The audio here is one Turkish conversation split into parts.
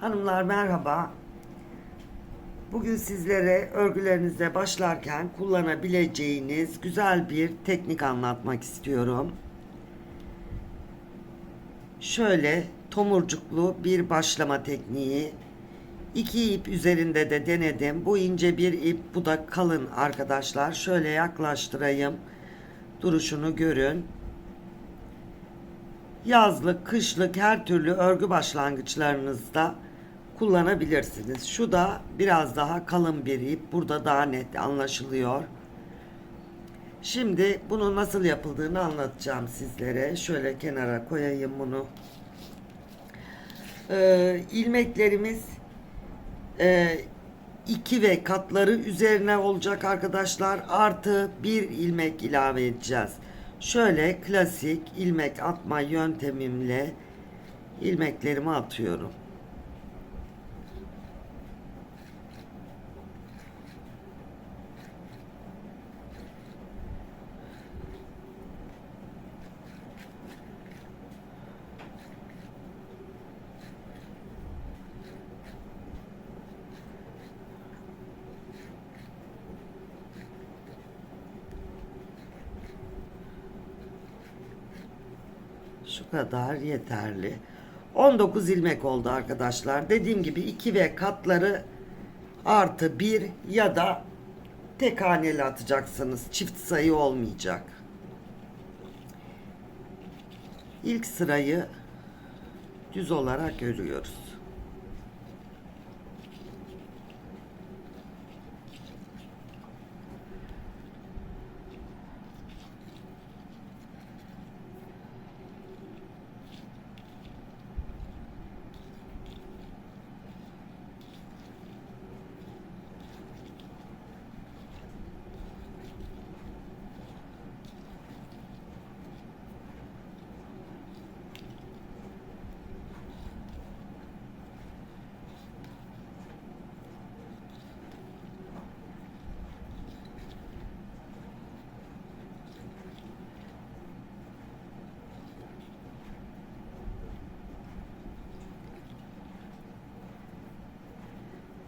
Hanımlar merhaba. Bugün sizlere örgülerinizde başlarken kullanabileceğiniz güzel bir teknik anlatmak istiyorum. Şöyle tomurcuklu bir başlama tekniği. İki ip üzerinde de denedim. Bu ince bir ip, bu da kalın arkadaşlar. Şöyle yaklaştırayım. Duruşunu görün yazlık, kışlık her türlü örgü başlangıçlarınızda kullanabilirsiniz. Şu da biraz daha kalın bir ip. Burada daha net anlaşılıyor. Şimdi bunun nasıl yapıldığını anlatacağım sizlere. Şöyle kenara koyayım bunu. Ee, ilmeklerimiz e, iki ve katları üzerine olacak arkadaşlar. Artı bir ilmek ilave edeceğiz. Şöyle klasik ilmek atma yöntemimle ilmeklerimi atıyorum. Şu kadar yeterli. 19 ilmek oldu arkadaşlar. Dediğim gibi 2 ve katları artı 1 ya da tek haneli atacaksınız. Çift sayı olmayacak. İlk sırayı düz olarak örüyoruz.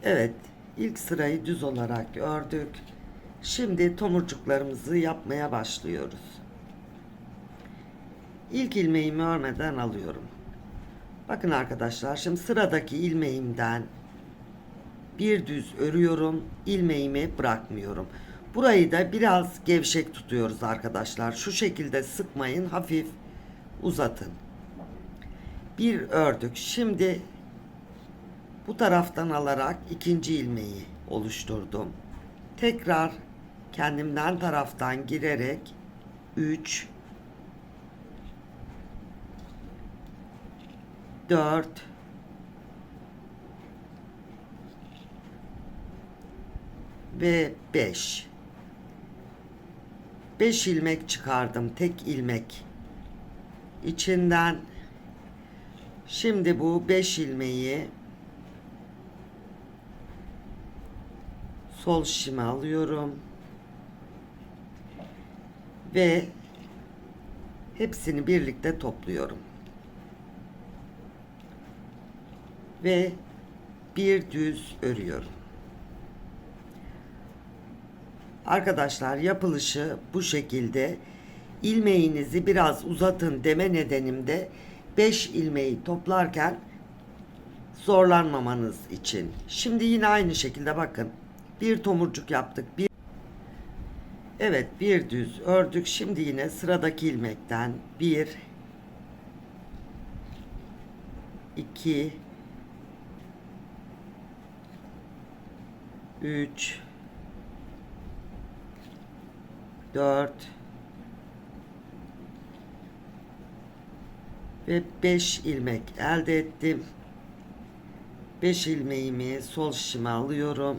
Evet, ilk sırayı düz olarak ördük. Şimdi tomurcuklarımızı yapmaya başlıyoruz. İlk ilmeğimi örmeden alıyorum. Bakın arkadaşlar, şimdi sıradaki ilmeğimden bir düz örüyorum, ilmeğimi bırakmıyorum. Burayı da biraz gevşek tutuyoruz arkadaşlar. Şu şekilde sıkmayın, hafif uzatın. Bir ördük. Şimdi bu taraftan alarak ikinci ilmeği oluşturdum. Tekrar kendimden taraftan girerek 3 4 ve 5 5 ilmek çıkardım tek ilmek içinden şimdi bu 5 ilmeği sol şişime alıyorum ve hepsini birlikte topluyorum ve bir düz örüyorum. Arkadaşlar yapılışı bu şekilde. İlmeğinizi biraz uzatın deme nedenim de 5 ilmeği toplarken zorlanmamanız için. Şimdi yine aynı şekilde bakın. Bir tomurcuk yaptık. Bir Evet, bir düz ördük. Şimdi yine sıradaki ilmekten bir iki üç dört ve 5 ilmek elde ettim. 5 ilmeğimi sol şişime alıyorum.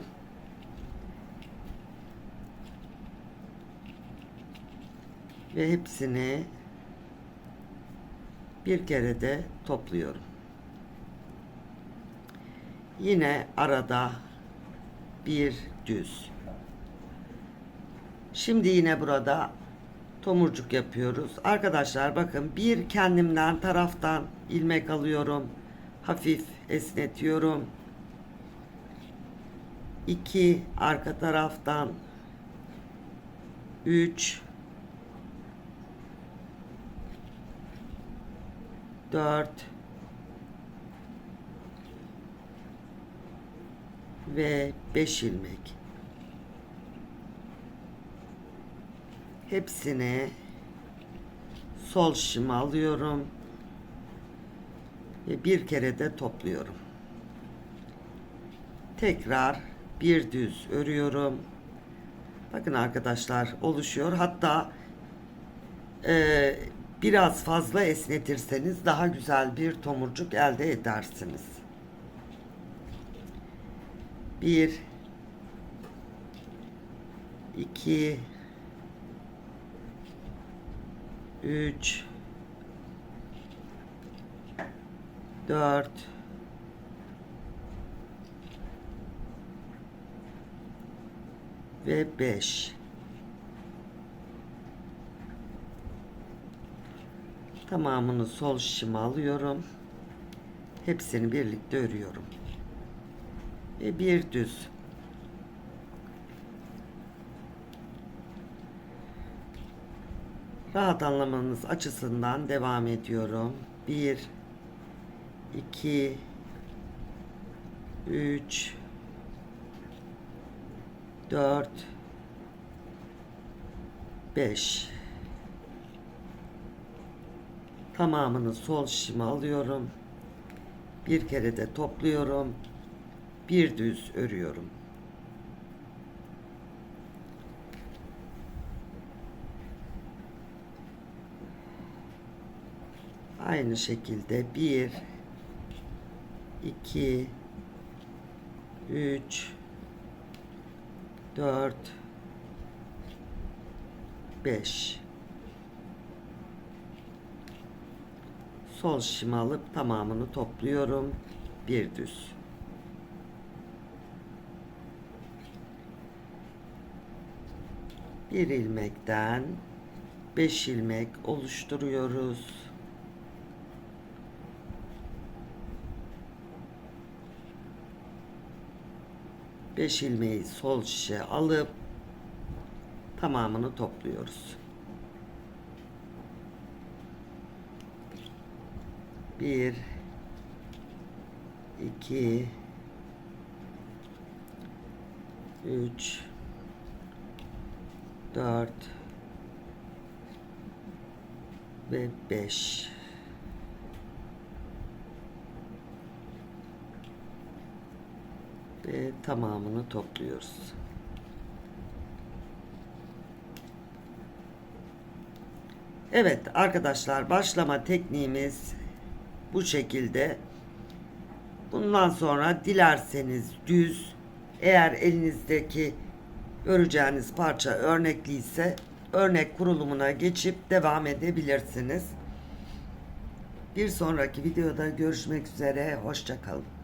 Ve hepsini bir kere de topluyorum. Yine arada bir düz. Şimdi yine burada tomurcuk yapıyoruz. Arkadaşlar bakın bir kendimden taraftan ilmek alıyorum. hafif esnetiyorum. 2 arka taraftan 3 4 ve 5 ilmek. Hepsini sol şişime alıyorum ve bir kere de topluyorum. Tekrar bir düz örüyorum. Bakın arkadaşlar oluşuyor. Hatta e, biraz fazla esnetirseniz daha güzel bir tomurcuk elde edersiniz. Bir, iki, üç, dört, ve 5. Tamamını sol şişime alıyorum. Hepsini birlikte örüyorum. Ve bir düz. Rahat anlamanız açısından devam ediyorum. 1 2 3 4 5 Tamamını sol şişime alıyorum. Bir kere de topluyorum. Bir düz örüyorum. Aynı şekilde 1 2 3 4 5 Sol şişimi alıp tamamını topluyorum. Bir düz. Bir ilmekten 5 ilmek oluşturuyoruz. Beş ilmeği sol şişe alıp tamamını topluyoruz. Bir, iki, üç, dört ve beş. Ve tamamını topluyoruz. Evet arkadaşlar başlama tekniğimiz bu şekilde. Bundan sonra dilerseniz düz eğer elinizdeki öreceğiniz parça örnekliyse örnek kurulumuna geçip devam edebilirsiniz. Bir sonraki videoda görüşmek üzere. Hoşçakalın.